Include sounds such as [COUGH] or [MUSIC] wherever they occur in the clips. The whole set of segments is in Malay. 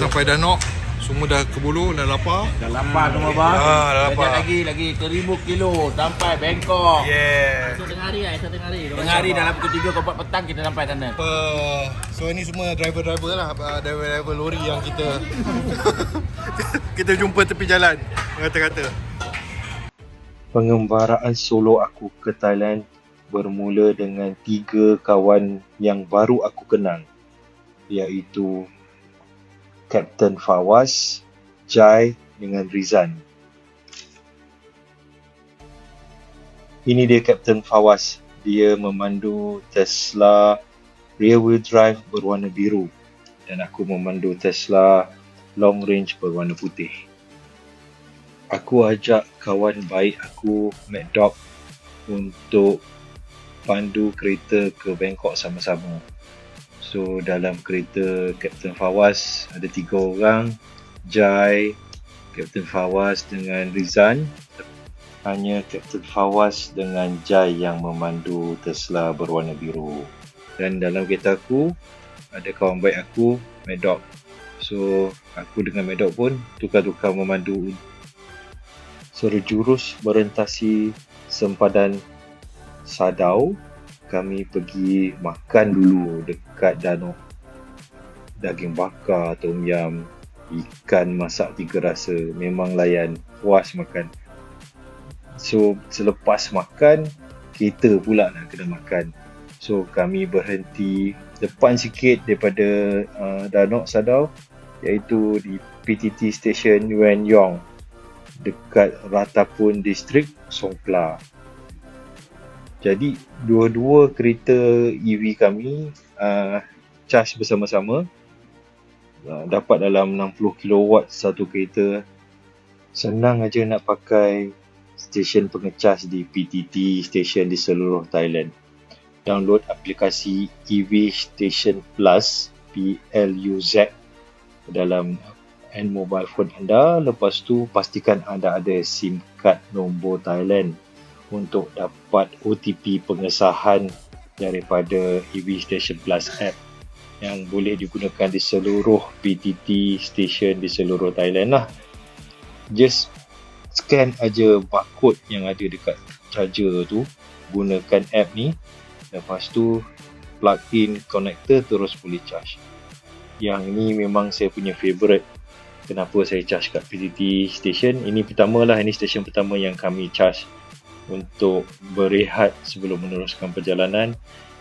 sampai Danok Semua dah kebulu dah lapar Dah lapar semua bang. Ah, dah lapar. Sekejap lagi lagi ke ribu kilo sampai Bangkok. Yeah Satu tengah hari lah, satu tengah hari. Tengah hari dalam pukul 3 ke 4 petang kita sampai sana. apa so ni semua driver-driver lah driver-driver lori yang kita [LAUGHS] kita jumpa tepi jalan kata-kata Pengembaraan solo aku ke Thailand bermula dengan tiga kawan yang baru aku kenal iaitu Captain Fawaz, Jai dengan Rizan. Ini dia Captain Fawaz. Dia memandu Tesla rear wheel drive berwarna biru dan aku memandu Tesla long range berwarna putih. Aku ajak kawan baik aku, Mad Dog, untuk pandu kereta ke Bangkok sama-sama. So dalam kereta Captain Fawaz ada tiga orang, Jai, Captain Fawaz dengan Rizan. Hanya Captain Fawaz dengan Jai yang memandu Tesla berwarna biru. Dan dalam kereta aku ada kawan baik aku, Mad Dog. So aku dengan Mad Dog pun tukar-tukar memandu Suruh jurus merentasi sempadan Sadau kami pergi makan dulu dekat danau. Daging bakar tom yam ikan masak tiga rasa. Memang layan puas makan. So selepas makan kita pula nak kena makan. So kami berhenti depan sikit daripada uh, danau sadau iaitu di PTT Station Yuan Yong dekat Ratapun District Songkla jadi dua-dua kereta EV kami uh, charge bersama-sama uh, dapat dalam 60 kW satu kereta. Senang aja nak pakai stesen pengecas di PTT station di seluruh Thailand. Download aplikasi EV Station Plus PLUZ dalam hand mobile phone anda. Lepas tu pastikan anda ada SIM card nombor Thailand untuk dapat OTP pengesahan daripada EV Station Plus app yang boleh digunakan di seluruh PTT station di seluruh Thailand lah. Just scan aja barcode yang ada dekat charger tu, gunakan app ni. Lepas tu plug in connector terus boleh charge. Yang ni memang saya punya favourite. Kenapa saya charge kat PTT station? Ini pertama lah, ini station pertama yang kami charge untuk berehat sebelum meneruskan perjalanan.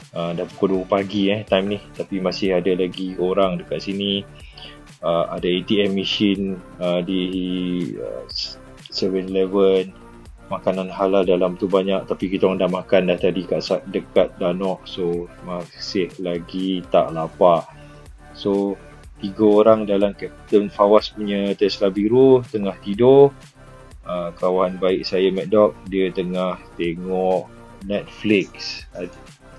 Uh, dah pukul 2 pagi eh time ni. Tapi masih ada lagi orang dekat sini. Uh, ada ATM machine uh, di uh, 7-Eleven makanan halal dalam tu banyak tapi kita orang dah makan dah tadi kat dekat Danok so masih lagi tak lapar. So tiga orang dalam Captain Fawaz punya Tesla biru tengah tidur uh, kawan baik saya Mad Dog dia tengah tengok Netflix. Uh,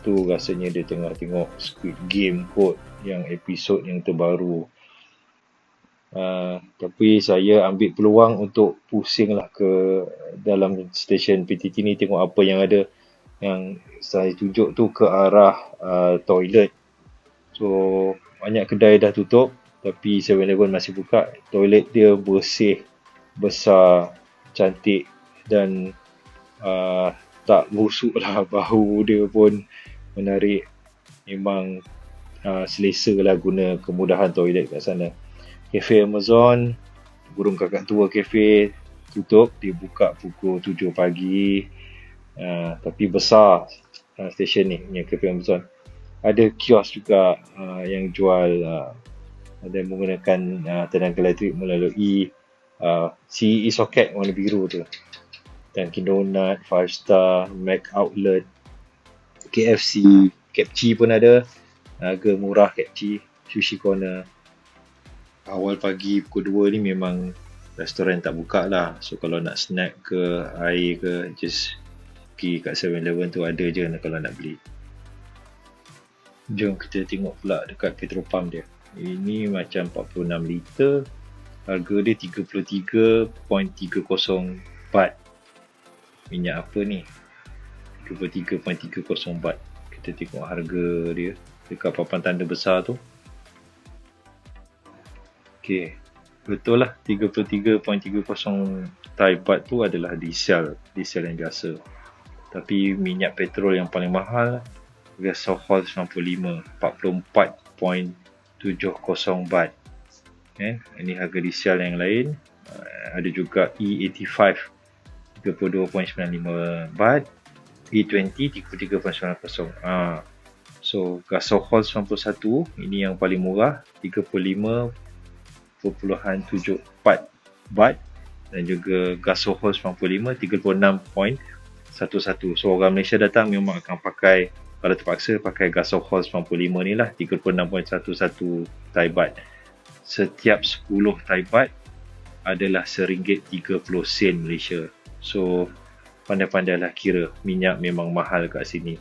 tu rasanya dia tengah tengok Squid Game kot yang episod yang terbaru. Uh, tapi saya ambil peluang untuk pusing lah ke dalam stesen PTT ni tengok apa yang ada yang saya tunjuk tu ke arah uh, toilet. So banyak kedai dah tutup tapi 7-Eleven masih buka. Toilet dia bersih besar cantik dan uh, tak busuk lah [LAUGHS] bau dia pun menarik. Memang uh, selesa lah guna kemudahan toilet kat sana. Cafe Amazon Burung Kakak Tua Cafe tutup dia buka pukul 7 pagi. Uh, tapi besar uh, stesen ni punya Cafe Amazon. Ada kios juga uh, yang jual uh, dan menggunakan uh, tenaga elektrik melalui uh, CE socket warna biru tu. Dunkin Donut, Five Star, Mac Outlet, KFC, KFC pun ada. Harga murah KFC, Sushi Corner. Awal pagi pukul 2 ni memang restoran tak buka lah. So kalau nak snack ke air ke just pergi kat 7-Eleven tu ada je kalau nak beli. Jom kita tengok pula dekat petrol pump dia. Ini macam 46 liter harga dia 33.30 baht minyak apa ni 33.30 baht kita tengok harga dia dekat papan tanda besar tu ok. Betul lah 33.30 Thai baht tu adalah diesel, diesel yang biasa. Tapi minyak petrol yang paling mahal Gasohol 95 44.70 baht. Eh, ini harga diesel yang lain. Uh, ada juga E E85 32.95 baht. E20 33.90. Ah. So Gasohol 91 ini yang paling murah 35.74 baht dan juga Gasohol 95 36.11. So orang Malaysia datang memang akan pakai kalau terpaksa pakai Gasohol 95 ni lah 36.11 Thai baht. Setiap 10 Thai baht adalah seringgit 30 sen Malaysia. So pandai-pandailah kira minyak memang mahal kat sini.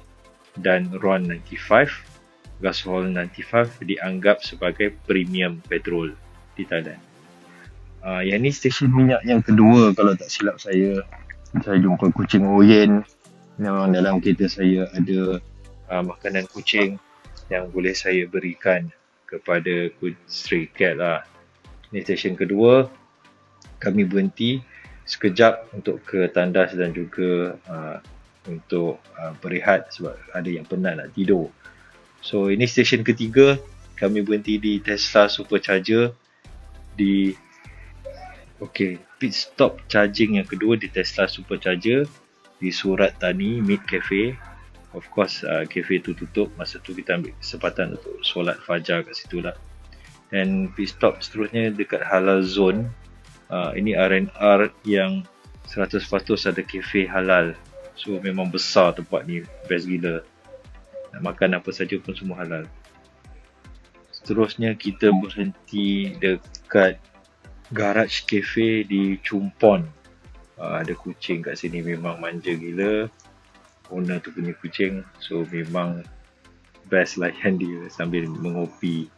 Dan RON 95, Gasohol 95 dianggap sebagai premium petrol di Thailand. Uh, yang ni stesen minyak yang kedua kalau tak silap saya. Saya jumpa kucing Oyen. Memang dalam kereta saya ada uh, makanan kucing yang boleh saya berikan kepada stray cat lah. Ini stesen kedua. Kami berhenti sekejap untuk ke tandas dan juga uh, untuk uh, berehat sebab ada yang penat nak tidur. So ini stesen ketiga. Kami berhenti di Tesla Supercharger di Okay, pit stop charging yang kedua di Tesla Supercharger di Surat Tani Mid Cafe. Of course, uh, cafe tu tutup. Masa tu kita ambil kesempatan untuk solat fajar kat situ lah. Dan pit stop seterusnya dekat Halal Zone. Uh, ini R&R yang 100% ada cafe halal. So memang besar tempat ni. Best gila. Nak makan apa saja pun semua halal. Seterusnya kita berhenti dekat garage cafe di Chumpon. Uh, ada kucing kat sini memang manja gila. Owner tu punya kucing. So memang best layan dia sambil mengopi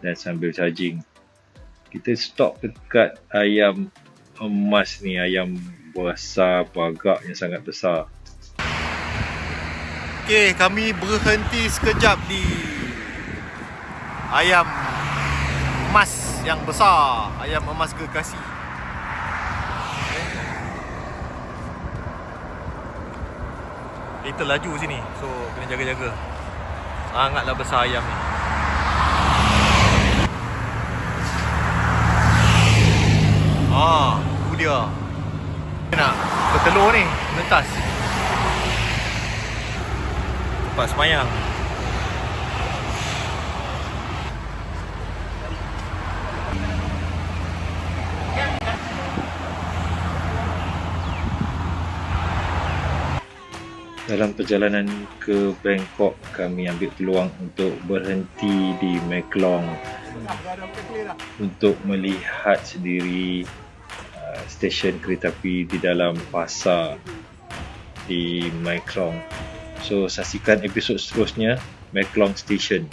dan sambil charging. Kita stop dekat ayam emas ni. Ayam besar, bagak yang sangat besar. Okey, kami berhenti sekejap di ayam emas yang besar, ayam emas gergasi. Little laju sini, so kena jaga-jaga. Sangatlah besar ayam ni. Ah, tu dia. Nak bertelur ni, menetas. Tempat semayang. Dalam perjalanan ke Bangkok, kami ambil peluang untuk berhenti di Meklong untuk melihat sendiri uh, stesen kereta api di dalam pasar di Meklong. So saksikan episod seterusnya Meklong Station.